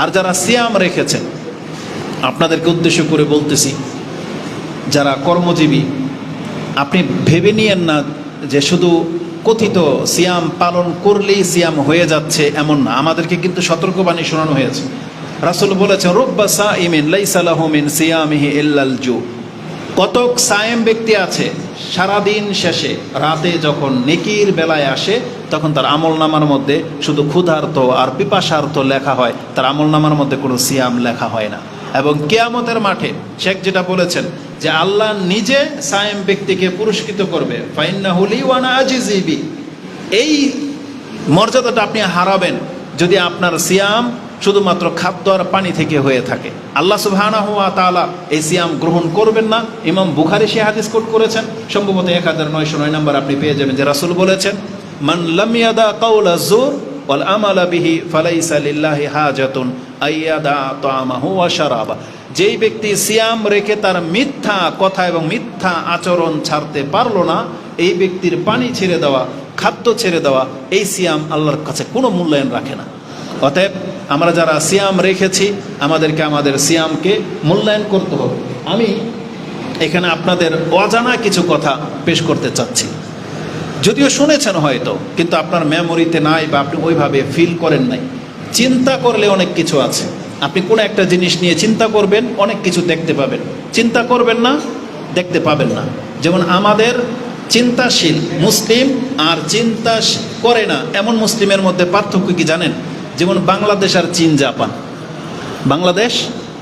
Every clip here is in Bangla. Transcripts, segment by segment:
আর যারা সিয়াম রেখেছেন, আপনাদেরকে উদ্দেশ্য করে বলতেছি, যারা কর্মজীবী, আপনি ভেবে নিয়েন না যে শুধু কথিত সিয়াম পালন করলেই সিয়াম হয়ে যাচ্ছে এমন না। আমাদেরকে কিন্তু সতর্কবাণী শোনানো হয়েছে। রাসুল বলেছেন, রব্বা সা ইমিন লাইসালাহমিন সিয়ামিহি ইল্লাল জু। কতক সায়েম ব্যক্তি আছে, সারাদিন শেষে, রাতে যখন নেকির বেলায় আসে তখন তার আমল নামার মধ্যে শুধু ক্ষুধার্ত আর পিপাসার্থ লেখা হয়, তার আমল নামার মধ্যে কোনো সিয়াম লেখা হয় না। এবং কেয়ামতের মাঠে শেখ যেটা বলেছেন যে আল্লাহ নিজে সায়েম ব্যক্তিকে পুরস্কৃত করবে আজিজিবি এই মর্যাদাটা আপনি হারাবেন যদি আপনার সিয়াম শুধুমাত্র খাদ্য আর পানি থেকে হয়ে থাকে। আল্লাহ সুবহানা হুয়া তাআলা এই সিয়াম গ্রহণ করবেন না। ইমাম বুখারি সে হাদিস কোট করেছেন। সম্ভবত এক হাজার নয়শো নয় নম্বর আপনি পেয়ে যাবেন যে রাসুল বলেছেন মান লাম ইয়াদা কাউলা জুর ওয়াল আমালা বিহি ফালাইসা লিল্লাহি হাজাতুন আইয়াদা তামাহু ওয়া শারাবা। যেই ব্যক্তি সিয়াম রেখে তার মিথ্যা কথা এবং মিথ্যা আচরণ ছাড়তে পারল না, এই ব্যক্তির পানি ছেড়ে দেওয়া, খাদ্য ছেড়ে দেওয়া, এই সিয়াম আল্লাহর কাছে কোনো মূল্যায়ন রাখে না। অতএব আমরা যারা সিয়াম রেখেছি, আমাদেরকে আমাদের সিয়ামকে মূল্যায়ন করতে হবে। আমি এখানে আপনাদের অজানা কিছু কথা পেশ করতে চাচ্ছি। যদিও শুনেছেন হয়তো, কিন্তু আপনার মেমোরিতে নাই বা আপনি ওইভাবে ফিল করেন নাই। চিন্তা করলে অনেক কিছু আছে। আপনি কোনো একটা জিনিস নিয়ে চিন্তা করবেন, অনেক কিছু দেখতে পাবেন। চিন্তা করবেন না, দেখতে পাবেন না। যেমন আমাদের চিন্তাশীল মুসলিম আর চিন্তা করে না, এমন মুসলিমের মধ্যে পার্থক্য কি জানেন? যেমন বাংলাদেশ আর চীন, জাপান। বাংলাদেশ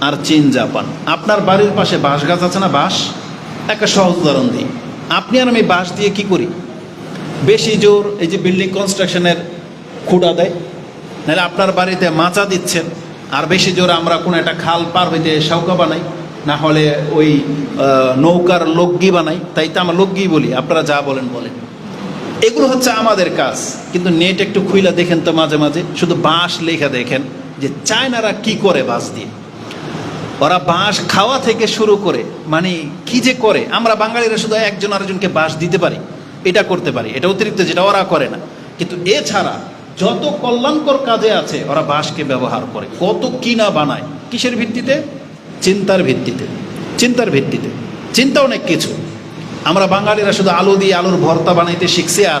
আর চীন, জাপান। আপনার বাড়ির পাশে বাঁশ গাছ আছে না বাঁশ? একটা সহজ উদাহরণ দিই। আপনি আর আমি বাঁশ দিয়ে কি করি? বেশি জোর এই যে বিল্ডিং কনস্ট্রাকশনের খুঁড়া দেয়। নাহলে আপনার বাড়িতে মাচা দিচ্ছেন, আর বেশি জোর আমরা কোনো একটা খাল পার হইতে সাউকা বানাই, না হলে ওই নৌকার লগ্গি বানাই। তাই তো আমরা লগ্গি বলি, আপনারা যা বলেন বলেন। এগুলো হচ্ছে আমাদের কাজ, কিন্তু নেট একটু খুইলা দেখেন তো মাঝে মাঝে, শুধু বাঁশ লেখা দেখেন যে চায়নারা কি করে বাঁশ দিয়ে। ওরা বাঁশ খাওয়া থেকে শুরু করে মানে কি যে করে, আমরা বাঙালিরা শুধু একজন আরেকজনকে বাঁশ দিতে পারি। এটা করতে পারি। এটা অতিরিক্ত যেটা ওরা করে না। কিন্তু এছাড়া যত কল্যাণকর কাজে আছে, ওরা বাঁশকে ব্যবহার করে। কত কিনা বানায়। কিসের ভিত্তিতে? চিন্তার ভিত্তিতে। চিন্তার ভিত্তিতে। চিন্তা অনেক কিছু। আমরা বাঙালিরা শুধু আলু দিয়ে আলুর ভর্তা বানাইতে শিখছি আর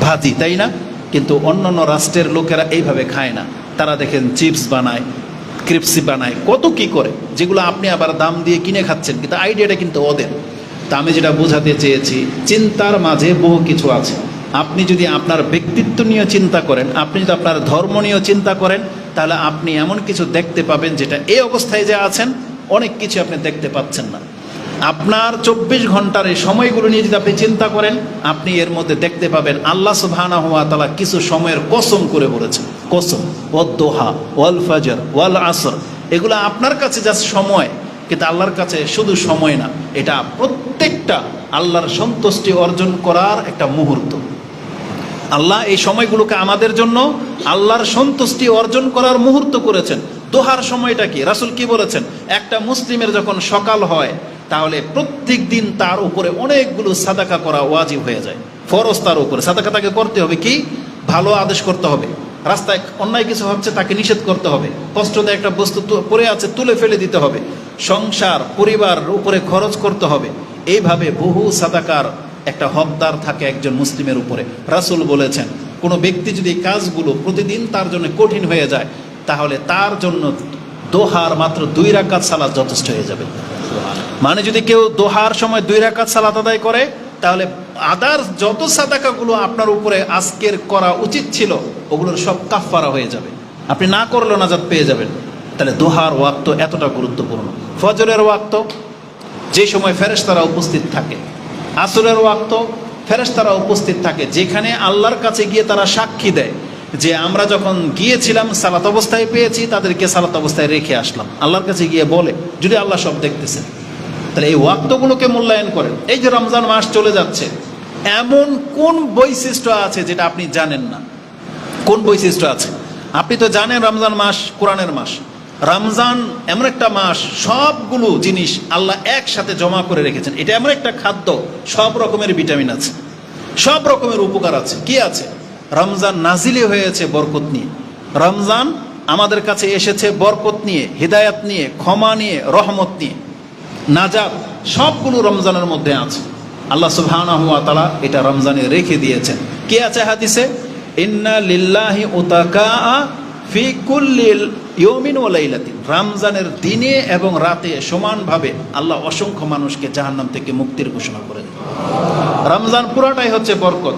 ভাজি, তাই না? কিন্তু অন্যান্য রাষ্ট্রের লোকেরা এইভাবে খায় না। তারা দেখেন চিপস বানায়, ক্রিপসি বানায়, কত কি করে? যেগুলো আপনি আবার দাম দিয়ে কিনে খাচ্ছেন, কিন্তু আইডিয়াটা কিন্তু ওদের। তা আমি যেটা বোঝাতে চেয়েছি, চিন্তার মাঝে বহু কিছু আছে। আপনি যদি আপনার ব্যক্তিত্ব নিয়ে চিন্তা করেন, আপনি যদি আপনার ধর্ম নিয়ে চিন্তা করেন, তাহলে আপনি এমন কিছু দেখতে পাবেন যেটা এই অবস্থায় যে আছেন, অনেক কিছু আপনি দেখতে পাচ্ছেন না। আপনার চব্বিশ ঘণ্টার এই সময়গুলো নিয়ে যদি আপনি চিন্তা করেন, আপনি এর মধ্যে দেখতে পাবেন আল্লাহ সুবহানা হুয়া তালা কিছু সময়ের কসম করে বলেছেন। কসম ওয়াল দোহা ওয়াল ফাজর ওয়াল আসর এগুলো আপনার কাছে যা সময়। কিন্তু আল্লাহর কাছে শুধু সময় না, এটা প্রত্যেকটা আল্লাহর সন্তুষ্টি অর্জন করার একটা মুহূর্ত। আল্লাহ এই সময়গুলোকে আমাদের জন্য আল্লাহর সন্তুষ্টি অর্জন করার মুহূর্ত করেছেন। দোহার সময়টা কি? রাসুল কি বলেছেন? একটা মুসলিমের যখন সকাল হয়, তাহলে প্রত্যেক দিন তার উপরে অনেকগুলো সাদাকা করা ওয়াজিব হয়ে যায়। ফরজ তার উপরে। সাদাকা তাকে করতে হবে কি? ভালো আদেশ করতে হবে। রাস্তায় অন্যায় কিছু হচ্ছে তাকে নিষেধ করতে হবে। কষ্টদায় একটা বস্তু পড়ে আছে তুলে ফেলে দিতে হবে। সংসার, পরিবার উপরে খরচ করতে হবে। এইভাবে বহু সাদাকার একটা হকদার থাকে একজন মুসলিমের উপরে। রাসুল বলেছেন, কোনো ব্যক্তি যদি কাজগুলো প্রতিদিন তার জন্য কঠিন হয়ে যায়, তাহলে তার জন্য দোহার মাত্র দুই রাকাত সালাদ যথেষ্ট হয়ে যাবে। মানে যদি কেউ দোহার সময় দুই রাকাত সালাত আদায় করে, তাহলে আদার যত সাদাকাগুলো আপনার উপরে আজকের করা উচিত ছিল, ওগুলোর সব কাফারা হয়ে যাবে। আপনি না করলেও নাজাদ পেয়ে যাবেন। তাহলে দোহার ওয়াক্ত এতটা গুরুত্বপূর্ণ। ফজরের ওয়াক্ত যে সময় ফেরেশতারা উপস্থিত থাকে, আসরের ওয়াক্ত ফেরেশতারা উপস্থিত থাকে, যেখানে আল্লাহর কাছে গিয়ে তারা সাক্ষী দেয় যে আমরা যখন গিয়েছিলাম, সালাত অবস্থায় পেয়েছি, তাদেরকে সালাত অবস্থায় রেখে আসলাম। আল্লাহর কাছে গিয়ে বলে, যদি আল্লাহ সব দেখতেছেন, তাহলে এই ওয়াক্তগুলোকে মূল্যায়ন করেন। এই যে রমজান মাস চলে যাচ্ছে, এমন কোন বৈশিষ্ট্য আছে যেটা আপনি জানেন না? কোন বৈশিষ্ট্য আছে? আপনি তো জানেন রমজান মাস, কোরআনের মাস। রমজান এমন একটা মাস, সবগুলো জিনিস আল্লাহ একসাথে জমা করে রেখেছেন। এটা এমন একটা খাদ্য, সব রকমের ভিটামিন আছে, সব রকমের উপকার আছে। কি আছে? রমজান নাজিলে হয়েছে বরকত নিয়ে। রমজান আমাদের কাছে এসেছে বরকত নিয়ে, হৃদায়াত নিয়ে, ক্ষমা নিয়ে, রহমত নিয়ে। নাজাব সবগুলো রমজানের মধ্যে আছে। আল্লাহ সুবহানাহু ওয়া তাআলা এটা রমজানে রেখে দিয়েছেন। কে আছে হাদিসে? ইন্না লিল্লাহি উতাকা ফি কুল্লিল ইয়মিন ওয়া লাইলাতিন, রমজানের দিনে এবং রাতে সমানভাবে আল্লাহ অসংখ্য মানুষকে জাহান্নাম থেকে মুক্তির ঘোষণা করে দেন রমজান পুরাটাই হচ্ছে বরকত।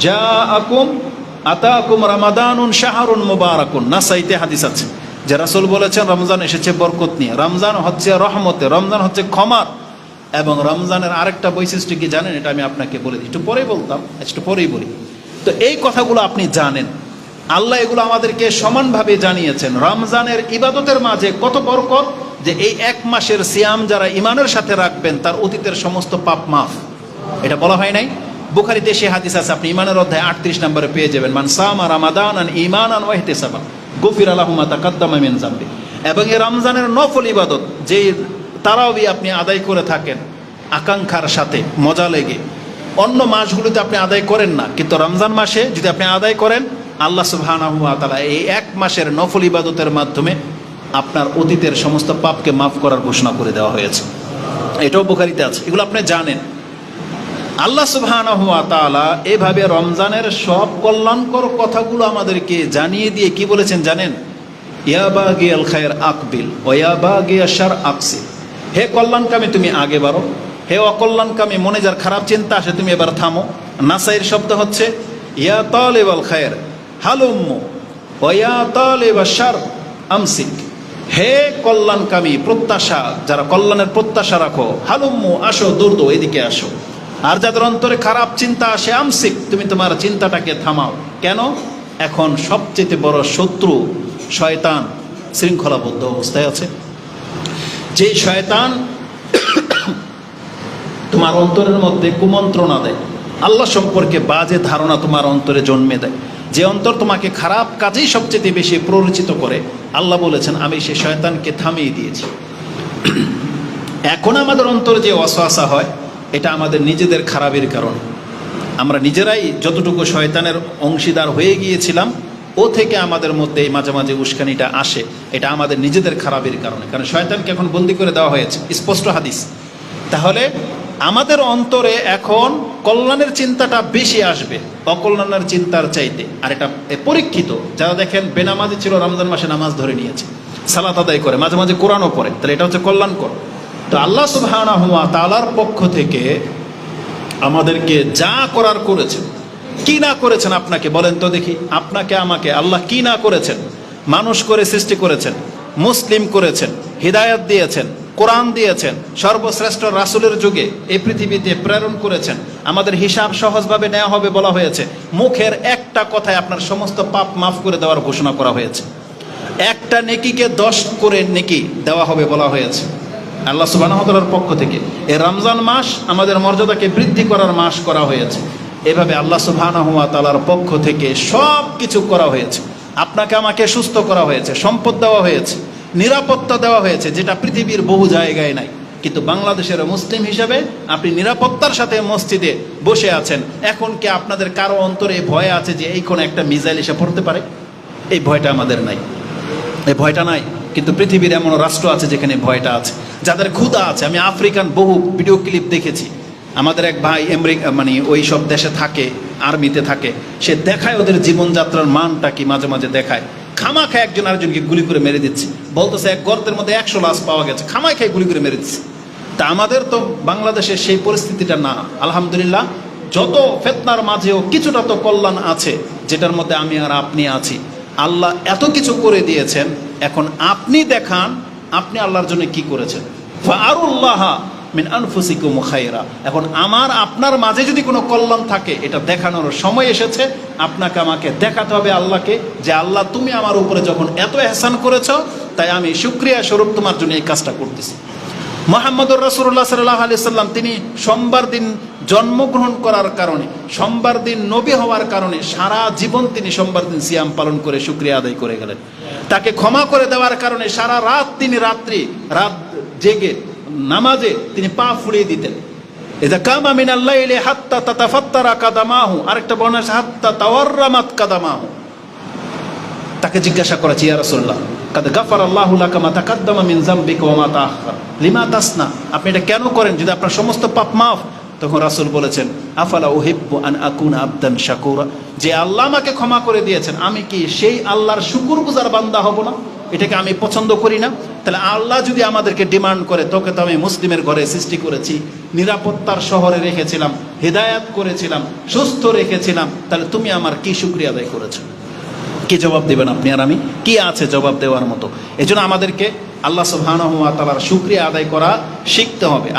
যা আকুম আতাকুম রামাদানুন শাহরুন মুবারাকুন। নাসাইতে হাদিস আছে যে রাসূল বলেছেন, রমজান এসেছে বরকত নিয়ে। রমজান হচ্ছে রহমতে, রমজান হচ্ছে ক্ষমার। এবং রমজানের আরেকটা বৈশিষ্ট্য কি জানেন? এটা আমি আপনাকে বলে দিই। একটু পরেই বলতাম, একটু পরেই বলি। তো এই কথাগুলো আপনি জানেন। আল্লাহ এগুলো আমাদেরকে সমানভাবে জানিয়েছেন। রমজানের ইবাদতের মাঝে কত বরকত যে এই এক মাসের সিয়াম যারা ইমানের সাথে রাখবেন, তার অতীতের সমস্ত পাপ মাফ। এটা বলা হয় নাই? বুখারিতে সে হাদিস আছে, আপনি ইমানের অধ্যায় আটত্রিশ নম্বরে পেয়ে যাবেন, মান সামা রামাদান আন ইমান আন ওয়াহিতে সাবা, গফির আলাহুমা তাকাদ্দামা মিন জাম্বি এবং এই রমজানের নফল ইবাদত যে তারাওবি আপনি আদায় করে থাকেন, আকাঙ্ক্ষার সাথে, মজা লেগে। অন্য মাসগুলোতে আপনি আদায় করেন না, কিন্তু রমজান মাসে যদি আপনি আদায় করেন আল্লাহ সুবহানাহু ওয়া তাআলা এই এক মাসের নফল ইবাদতের মাধ্যমে আপনার অতীতের সমস্ত পাপকে মাফ করার ঘোষণা করে দেওয়া হয়েছে। এটাও বুখারিতে আছে, এগুলো আপনি জানেন। আল্লাহ সুবহানাহু ওয়া তাআলা এভাবে রমজানের সব কল্যাণকর কথাগুলো আমাদেরকে জানিয়ে দিয়ে কি বলেছেন জানেন? ইয়া বাগি আল খায়ের আকবিল ও ইয়া বাগি আশার আকসি। হে কল্যাণকামী তুমি আগে বাড়ো, হে অকল্যাণকামী মনে যার খারাপ চিন্তা আসে তুমি এবার থামো। নাসাইয়ের শব্দ হচ্ছে, ইয়া তালেব আল খায়ের হালুম্মু ও ইয়া তালেব আশার আমসিক। হে কল্যাণকামী প্রত্যাশা, যারা কল্যাণের প্রত্যাশা রাখো হালুম্মু আসো দূর এদিকে আসো। আর যাদের অন্তরে খারাপ চিন্তা আসে, আমসিক, তুমি তোমার চিন্তাটাকে থামাও। কেন? এখন সবচেয়ে বড় শত্রু শয়তান, শৃঙ্খলাবদ্ধ অবস্থায় আছে। যে শয়তান তোমার অন্তরের মধ্যে কুমন্ত্রণা দেয়, আল্লাহ সম্পর্কে বাজে ধারণা তোমার অন্তরে জন্মে দেয়। যে অন্তর তোমাকে খারাপ কাজেই সবচেয়ে বেশি প্ররোচিত করে, আল্লাহ বলেছেন, আমি সে শয়তানকে থামিয়ে দিয়েছি। এখন আমাদের অন্তরে যে অশ্বাসা হয়, এটা আমাদের নিজেদের খারাপের কারণ। আমরা নিজেরাই যতটুকু শয়তানের অংশীদার হয়ে গিয়েছিলাম, ও থেকে আমাদের মধ্যে এই মাঝে মাঝে উস্কানিটা আসে, এটা আমাদের নিজেদের খারাপের কারণে। কারণ শয়তানকে এখন বন্দি করে দেওয়া হয়েছে। স্পষ্ট হাদিস। তাহলে আমাদের অন্তরে এখন কল্যাণের চিন্তাটা বেশি আসবে অকল্যাণের চিন্তার চাইতে। আর এটা পরীক্ষিত। যারা দেখেন বেনামাজি ছিল, রমজান মাসে নামাজ ধরে নিয়েছে, সালাত আদায় করে, মাঝে মাঝে কোরআনও পড়ে। তাহলে এটা হচ্ছে কল্যাণকর। তো আল্লাহ সুবহানাহু ওয়া তাআলার পক্ষ থেকে আমাদেরকে যা করার করেছেন, কি না করেছেন আপনাকে বলেন তো দেখি। আপনাকে, আমাকে, আল্লাহ কি না করেছেন? মানুষ করে সৃষ্টি করেছেন, মুসলিম করেছেন, হিদায়াত দিয়েছেন কোরআন দিয়েছেন, সর্বশ্রেষ্ঠ রাসূলের যুগে এই পৃথিবীতে প্রেরণ করেছেন। আমাদের হিসাব সহজভাবে নেওয়া হবে বলা হয়েছে, মুখের একটা কথায় আপনার সমস্ত পাপ মাফ করে দেওয়ার ঘোষণা করা হয়েছে। একটা নেকিকে দশ করে নেকি দেওয়া হবে বলা হয়েছে। আল্লাহ সুবাহর পক্ষ থেকে এ রমজান মাস আমাদের মর্যাদাকে বৃদ্ধি করার মাস করা হয়েছে। এভাবে আল্লাহ সুবাহ তালার পক্ষ থেকে সব কিছু করা হয়েছে। আপনাকে আমাকে সুস্থ করা হয়েছে, সম্পদ দেওয়া হয়েছে। নিরাপত্তা দেওয়া হয়েছে, যেটা পৃথিবীর বহু জায়গায় নাই। কিন্তু বাংলাদেশের মুসলিম হিসেবে আপনি নিরাপত্তার সাথে মসজিদে বসে আছেন। এখন কি আপনাদের কারও অন্তরে ভয় আছে যে এই কোনো একটা মিজাইল এসে পড়তে পারে? এই ভয়টা আমাদের নাই। এই ভয়টা নাই, কিন্তু পৃথিবীর এমন রাষ্ট্র আছে যেখানে ভয়টা আছে। যাদের ক্ষুধা আছে, আমি আফ্রিকান বহু ভিডিও ক্লিপ দেখেছি। আমাদের এক ভাই আমেরিকা মানে ওই সব দেশে থাকে, আর্মিতে থাকে। সে দেখায় ওদের জীবনযাত্রার মানটা কি মাঝে মাঝে দেখায়। খামা খায় একজন আরেকজনকে গুলি করে মেরে দিচ্ছে। বলতেছে, এক গর্তের মধ্যে একশো লাশ পাওয়া গেছে। খামায় খাই গুলি করে মেরে দিচ্ছে তা আমাদের তো বাংলাদেশে সেই পরিস্থিতিটা না। আলহামদুলিল্লাহ, যত ফেতনার মাঝেও কিছুটা তো কল্যাণ আছে, যেটার মধ্যে আমি আর আপনি আছি। আল্লাহ এত কিছু করে দিয়েছেন, এখন আপনি দেখান, আপনি আল্লাহর জন্য কি করেছেন। ফারুল্লাহ মিন আনফুসিকুম খাইরা এখন আমার, আপনার মাঝে যদি কোনো কল্যাণ থাকে, এটা দেখানোর সময় এসেছে, আপনাকে আমাকে দেখাতে হবে আল্লাহকে, যে আল্লাহ তুমি আমার উপরে যখন এত এহসান করেছ, তাই আমি শুক্রিয়া স্বরূপ তোমার জন্য এই কাজটা করতেছি। মোহাম্মদুর রসুল্লাহ সাল্লাহ আলি সাল্লাম তিনি সোমবার দিন জন্মগ্রহণ করার কারণে, সোমবার দিন নবী হওয়ার কারণে সারা জীবন তিনি সোমবার দিন সিয়াম পালন করে শুক্রিয়া আদায় করে গেলেন। তাকে ক্ষমা করে দেওয়ার কারণে সারা রাত তিনি রাত্রি, রাত জেগে নামাজে তিনি পা ফুলিয়ে দিতেন। এটা কামা মিনাল্লাহ এলে হাত্তা তাতাফাত্তারা কাদামাহু। আরেকটা বর্ণনা আছে, হাত্তা তাওয়ার্রামাত কাদামাহু। তাকে জিজ্ঞাসা করেছি, ইয়া রাসূলুল্লাহ, কাদ গাফার আল্লাহু লাকা মা তাকাদ্দামা মিন যামবিকা ওয়া মা তাআখার লিমা তাসনা? আপনি এটা কেন করেন? যদি আপনার সমস্ত পাপ মাফ, তখন রাসূল বলেছেন, আফালা উহিব্বু আন আকুনা আবদান শাকুরা? যে আল্লাহ আমাকে ক্ষমা করে দিয়েছেন, আমি কি সেই আল্লাহর শুকরগুজার বান্দা হব না? এটাকে আমি পছন্দ করি না? তাহলে আল্লাহ যদি আমাদেরকে ডিমান্ড করে, তোকে তো আমি মুসলিমের ঘরে সৃষ্টি করেছি, নিরাপত্তার শহরে রেখেছিলাম, হেদায়াত করেছিলাম, সুস্থ রেখেছিলাম, তাহলে তুমি আমার কি শুক্রিয়া আদায় করেছ? কি জবাব দেবেন আপনি আর আমি? কি আছে জবাব দেওয়ার মতো? এজন্য আমাদেরকে আল্লাহ সুবহানাহু ওয়া তাআলার আদায় করা শিখতে হবে।